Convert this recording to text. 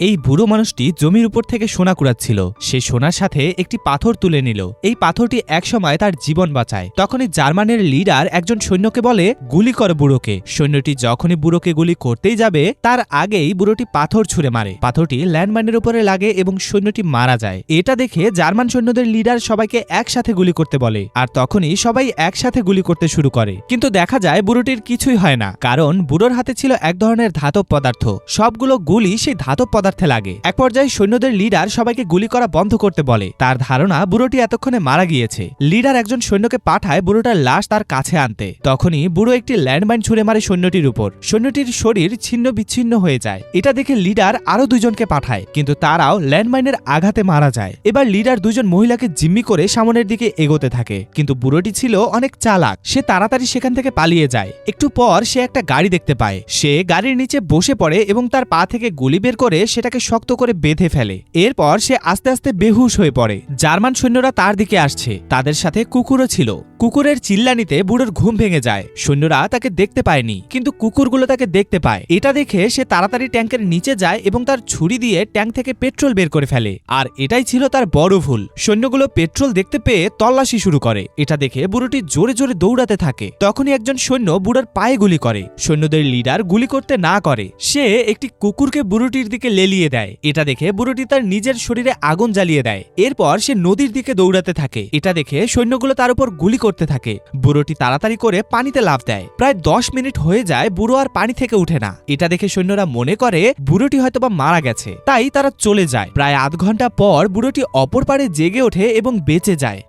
এই বুড়ো মানুষটি জমির উপর থেকে সোনা কুড়াচ্ছিল। সে সোনার সাথে একটি পাথর তুলে নিল। এই পাথরটি একসময় তার জীবন বাঁচায়। তখনই জার্মানের লিডার একজন সৈন্যকে বলে, গুলি কর বুড়োকে। সৈন্যটি যখনই বুড়োকে গুলি করতেই যাবে, তার আগেই বুড়োটি পাথর ছুঁড়ে মারে। পাথরটি ল্যান্ডমাইনের উপরে লাগে এবং সৈন্যটি মারা যায়। এটা দেখে জার্মান সৈন্যদের লিডার সবাইকে একসাথে গুলি করতে বলে, আর তখনই সবাই একসাথে গুলি করতে শুরু করে। কিন্তু দেখা যায় বুড়োটির কিছুই হয় না, কারণ বুড়োর হাতে ছিল এক ধরনের ধাতব পদার্থ। সবগুলো গুলি সেই ধাতব পদার্থে লাগে। এক পর্যায়ে সৈন্যদের লিডার সবাইকে গুলি করা বন্ধ করতে বলে। তার ধারণা, বুড়োটি এতক্ষণে মারা গিয়েছে। লিডার একজন সৈন্যকে পাঠায় বুড়োটার লাশ তার কাছে আনতে। তখনই বুড়ো একটি ল্যান্ডমাইন ছুড়ে মারে সৈন্যটির উপর। সৈন্যটির শরীর ছিন্ন বিচ্ছিন্ন হয়ে যায়। এটা দেখে লিডার আরও দুজনকে পাঠায়, কিন্তু তারাও ল্যান্ডমাইনের আঘাতে মারা যায়। এবার লিডার দুজন মহিলাকে জিম্মি করে সামনের দিকে এগোতে থাকে। কিন্তু বুড়োটি ছিল অনেক চালাক। সে তাড়াতাড়ি সেখান থেকে পালিয়ে যায়। একটু পর সে একটা গাড়ি দেখতে পায়। সে গাড়ির নিচে বসে পড়ে এবং তার পা থেকে গুলি বের করে সেটাকে শক্ত করে বেঁধে ফেলে। এরপর সে আস্তে আস্তে বেহুশ হয়ে পড়ে। জার্মান সৈন্যরা তার দিকে আসছে। তাদের সাথে কুকুরও ছিল। কুকুরের চিল্লানিতে বুড়োর ঘুম ভেঙে যায়। সৈন্যরা তাকে দেখতে পায়নি, কিন্তু কুকুরগুলো তাকে দেখতে পায়। এটা দেখে সে তাড়াতাড়ি ট্যাঙ্কের নিচে যায় এবং তার ছুরি দিয়ে ট্যাঙ্ক থেকে পেট্রোল বের করে ফেলে। আর এটাই ছিল তার বড় ভুল। সৈন্যগুলো পেট্রোল দেখতে পেয়ে তল্লাশি শুরু করে। এটা দেখে বুড়োটি জোরে জোরে দৌড়াতে থাকে। তখনই একজন সৈন্য বুড়োর পায়ে গুলি করে। সৈন্যদের লিডার গুলি করতে না করে। সে একটি কুকুরকে বুড়োটির দিকে লেলিয়ে দেয়। এটা দেখে বুড়োটি তার নিজের শরীরে আগুন জ্বালিয়ে দেয়। এরপর সে নদীর দিকে দৌড়াতে থাকে। এটা দেখে সৈন্যগুলো তার উপর গুলি করতে থাকে। বুড়োটি তাড়াতাড়ি করে পানিতে লাভ দেয়। প্রায় দশ মিনিট হয়ে যায় বুড়ো আর পানি থেকে উঠে না। এটা দেখে সৈন্যরা মনে করে বুড়োটি হয়তোবা মারা গেছে। তাই তারা চলে যায়। প্রায় আধ ঘণ্টা পর বুড়োটি অপর পারে জেগে ওঠে এবং বেঁচে যায়।